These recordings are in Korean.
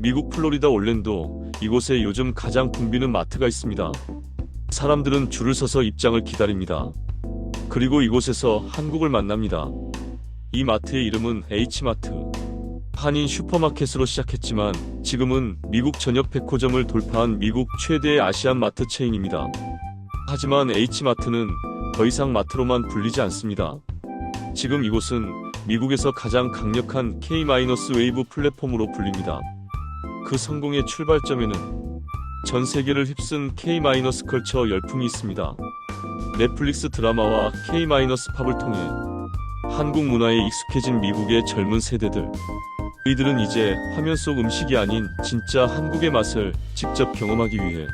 미국 플로리다 올랜도 이곳에 요즘 가장 붐비는 마트가 있습니다. 사람들은 줄을 서서 입장을 기다립니다. 그리고 이곳에서 한국을 만납니다. 이 마트의 이름은 H마트. 한인 슈퍼마켓으로 시작했지만 지금은 미국 전역 백호점을 돌파한 미국 최대의 아시안 마트 체인입니다. 하지만 H마트는 더 이상 마트로만 불리지 않습니다. 지금 이곳은 미국에서 가장 강력한 K-웨이브 플랫폼으로 불립니다. 그 성공의 출발점에는 전 세계를 휩쓴 K-컬처 열풍이 있습니다. 넷플릭스 드라마와 K-팝을 통해 한국 문화에 익숙해진 미국의 젊은 세대들. 이들은 이제 화면 속 음식이 아닌 진짜 한국의 맛을 직접 경험하기 위해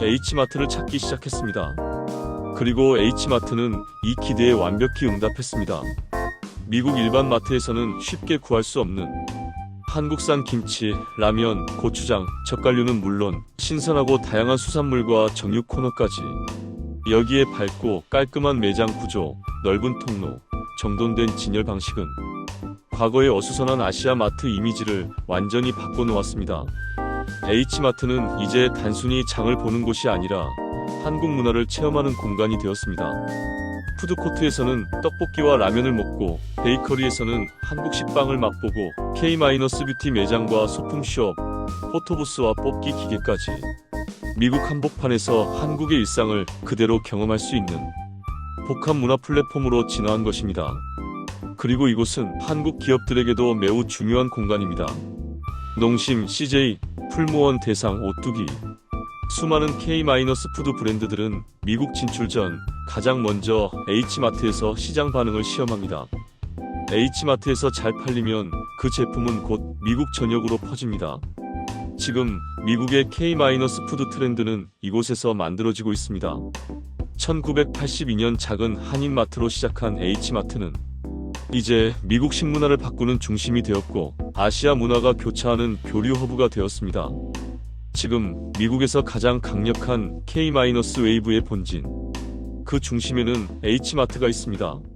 H마트를 찾기 시작했습니다. 그리고 H마트는 이 기대에 완벽히 응답했습니다. 미국 일반 마트에서는 쉽게 구할 수 없는 한국산 김치, 라면, 고추장, 젓갈류는 물론 신선하고 다양한 수산물과 정육 코너까지 여기에 밝고 깔끔한 매장 구조, 넓은 통로, 정돈된 진열 방식은 과거의 어수선한 아시아 마트 이미지를 완전히 바꿔놓았습니다. H마트는 이제 단순히 장을 보는 곳이 아니라 한국 문화를 체험하는 공간이 되었습니다. 푸드코트에서는 떡볶이와 라면을 먹고 베이커리에서는 한국식 빵을 맛보고 K-뷰티 매장과 소품숍, 포토부스와 뽑기 기계까지 미국 한복판에서 한국의 일상을 그대로 경험할 수 있는 복합 문화 플랫폼으로 진화한 것입니다. 그리고 이곳은 한국 기업들에게도 매우 중요한 공간입니다. 농심, CJ, 풀무원 대상, 오뚜기 수많은 K-푸드 브랜드들은 미국 진출 전 가장 먼저 H마트에서 시장 반응을 시험합니다. H마트에서 잘 팔리면 그 제품은 곧 미국 전역으로 퍼집니다. 지금 미국의 K-푸드 트렌드는 이곳에서 만들어지고 있습니다. 1982년 작은 한인마트로 시작한 H마트는 이제 미국 식문화를 바꾸는 중심이 되었고 아시아 문화가 교차하는 교류 허브가 되었습니다. 지금 미국에서 가장 강력한 K-웨이브의 본진 그 중심에는 H마트가 있습니다.